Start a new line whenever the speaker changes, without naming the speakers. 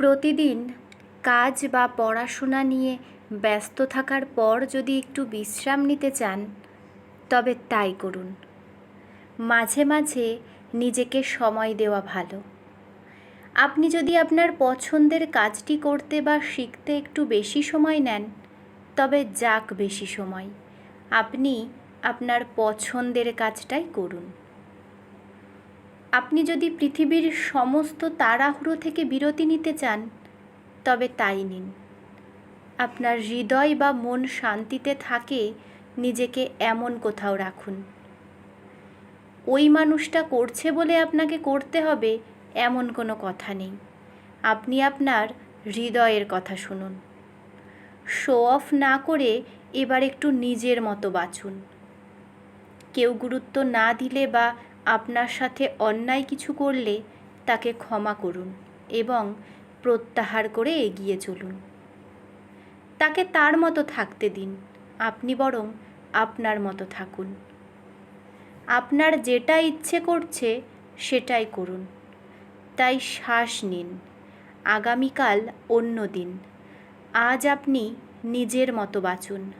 প্রতিদিন কাজ বা পড়াশোনা নিয়ে ব্যস্ত থাকার পর যদি একটু বিশ্রাম নিতে চান, তবে তাই করুন। মাঝে মাঝে নিজেকে সময় দেওয়া ভালো। আপনি যদি আপনার পছন্দের কাজটি করতে বা শিখতে একটু বেশি সময় নেন, তবে যাক বেশি সময়, আপনি আপনার পছন্দের কাজটাই করুন। আপনি যদি পৃথিবীর সমস্ত তাড়াহুড়ো থেকে বিরতি নিতে চান, তবে তাই নিন। আপনার হৃদয় বা মন শান্তিতে থাকে, নিজেকে এমন কোথাও রাখুন। ওই মানুষটা করছে বলে আপনাকে করতে হবে, এমন কোনো কথা নেই। আপনি আপনার হৃদয়ের কথা শুনুন। শো অফ না করে এবার একটু নিজের মতো বাঁচুন। কেউ গুরুত্ব না দিলে বা আপনার সাথে অন্যায় কিছু করলে তাকে ক্ষমা করুন এবং প্রত্যাহার করে এগিয়ে চলুন। তাকে তার মতো থাকতে দিন, আপনি বরং আপনার মতো থাকুন। আপনার যেটা ইচ্ছে করছে সেটাই করুন। তাই শ্বাস নিন। আগামীকাল অন্য দিন। আজ আপনি নিজের মতো বাঁচুন।